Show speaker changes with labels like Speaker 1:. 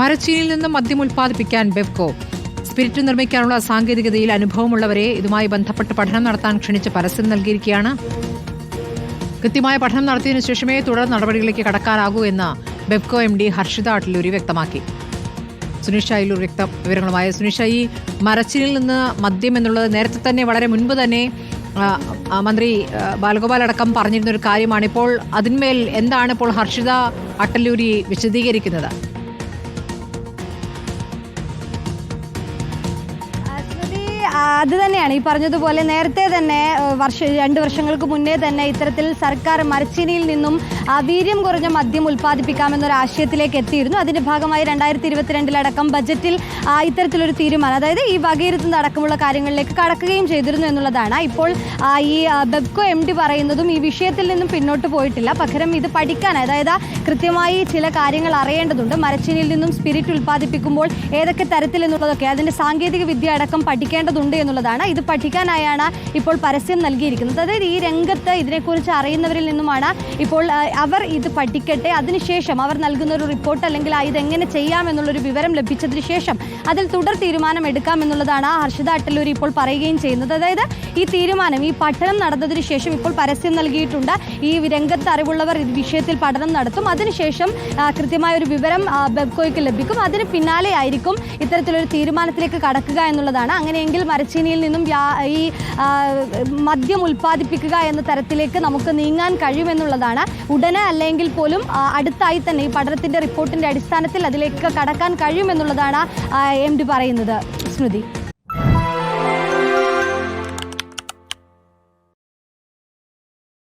Speaker 1: മരച്ചീനിയിൽ നിന്നും മദ്യം ഉൽപ്പാദിപ്പിക്കാൻ ബെവ്കോ. സ്പിരിറ്റ് നിർമ്മിക്കാനുള്ള സാങ്കേതികതയിൽ അനുഭവമുള്ളവരെ ഇതുമായി ബന്ധപ്പെട്ട് പഠനം നടത്താൻ ക്ഷണിച്ച് പരസ്യം നൽകിയിരിക്കുകയാണ്. കൃത്യമായ പഠനം നടത്തിയതിനു ശേഷമേ തുടർ നടപടികളിലേക്ക് കടക്കാനാകൂ എന്ന് ബെബ്കോ എം ഡി ഹർഷിത അട്ടലൂരി വ്യക്തമാക്കി. സുനിഷ അയിലൂർ വ്യക്ത വിവരങ്ങളുമായ. സുനിഷ ഈ മരച്ചിനിൽ നിന്ന് മദ്യം എന്നുള്ളത് നേരത്തെ തന്നെ വളരെ മുൻപ് തന്നെ മന്ത്രി ബാലഗോപാൽ അടക്കം പറഞ്ഞിരുന്ന ഒരു കാര്യമാണ് ഇപ്പോൾ അതിന്മേൽ എന്താണ് ഇപ്പോൾ ഹർഷിത അട്ടല്ലൂരി വിശദീകരിക്കുന്നത്?
Speaker 2: അത് തന്നെയാണ്. ഈ പറഞ്ഞതുപോലെ നേരത്തെ തന്നെ വർഷ രണ്ട് വർഷങ്ങൾക്ക് മുന്നേ തന്നെ ഇത്തരത്തിൽ സർക്കാർ മരച്ചിനിയിൽ നിന്നും വീര്യം കുറഞ്ഞ മദ്യം ഉൽപ്പാദിപ്പിക്കാമെന്നൊരു ആശയത്തിലേക്ക് എത്തിയിരുന്നു. അതിന്റെ ഭാഗമായി രണ്ടായിരത്തി ഇരുപത്തിരണ്ടിലടക്കം ബജറ്റിൽ ഇത്തരത്തിലൊരു തീരുമാനം അതായത് ഈ വകയിരുത്തുന്ന അടക്കമുള്ള കാര്യങ്ങളിലേക്ക് കടക്കുകയും ചെയ്തിരുന്നു എന്നുള്ളതാണ്. ഇപ്പോൾ ഈ ബെബ്കോ എം ഡി പറയുന്നതും ഈ വിഷയത്തിൽ നിന്നും പിന്നോട്ട് പോയിട്ടില്ല. പകരം ഇത് പഠിക്കാൻ അതായത് കൃത്യമായി ചില കാര്യങ്ങൾ അറിയേണ്ടതുണ്ട്. മരച്ചിനിയിൽ നിന്നും സ്പിരിറ്റ് ഉൽപ്പാദിപ്പിക്കുമ്പോൾ ഏതൊക്കെ തരത്തിൽ എന്നുള്ളതൊക്കെ അതിന്റെ സാങ്കേതിക വിദ്യ അടക്കം പഠിക്കേണ്ടതുണ്ട് എന്നുള്ളതാണ്. ഇത് പഠിക്കാനായാണ് ഇപ്പോൾ പരസ്യം നൽകിയിരിക്കുന്നത്. അതായത് ഈ രംഗത്ത് ഇതിനെക്കുറിച്ച് അറിയുന്നവരിൽ നിന്നുമാണ് ഇപ്പോൾ അവർ ഇത് പഠിക്കട്ടെ. അതിനുശേഷം അവർ നൽകുന്ന ഒരു റിപ്പോർട്ട് അല്ലെങ്കിൽ ഇതെങ്ങനെ ചെയ്യാം എന്നുള്ളൊരു വിവരം ലഭിച്ചതിന് ശേഷം അതിൽ തുടർ തീരുമാനം എടുക്കാം എന്നുള്ളതാണ് ഹർഷിത അട്ടല്ലൂർ ഇപ്പോൾ പറയുകയും ചെയ്യുന്നത്. അതായത് ഈ തീരുമാനം ഈ പഠനം നടന്നതിന് ശേഷം ഇപ്പോൾ പരസ്യം നൽകിയിട്ടുണ്ട്. ഈ രംഗത്ത് അറിവുള്ളവർ ഈ വിഷയത്തിൽ പഠനം നടത്തും. അതിനുശേഷം കൃത്യമായ ഒരു വിവരം ബെബ്കോയ്ക്ക് ലഭിക്കും. അതിന് പിന്നാലെ ആയിരിക്കും ഇത്തരത്തിലൊരു തീരുമാനത്തിലേക്ക് കടക്കുക എന്നുള്ളതാണ്. അങ്ങനെയെങ്കിൽ മരച്ചീനിയിൽ നിന്നും ഈ മദ്യം ഉൽപ്പാദിപ്പിക്കുക എന്ന തരത്തിലേക്ക് നമുക്ക് നീങ്ങാൻ കഴിയുമെന്നുള്ളതാണ്. ഉടനെ അല്ലെങ്കിൽ പോലും അടുത്തായി തന്നെ ഈ പഠനത്തിന്റെ റിപ്പോർട്ടിന്റെ അടിസ്ഥാനത്തിൽ അതിലേക്ക് കടക്കാൻ കഴിയുമെന്നുള്ളതാണ് എം ഡി പറയുന്നത്. സ്മൃതി.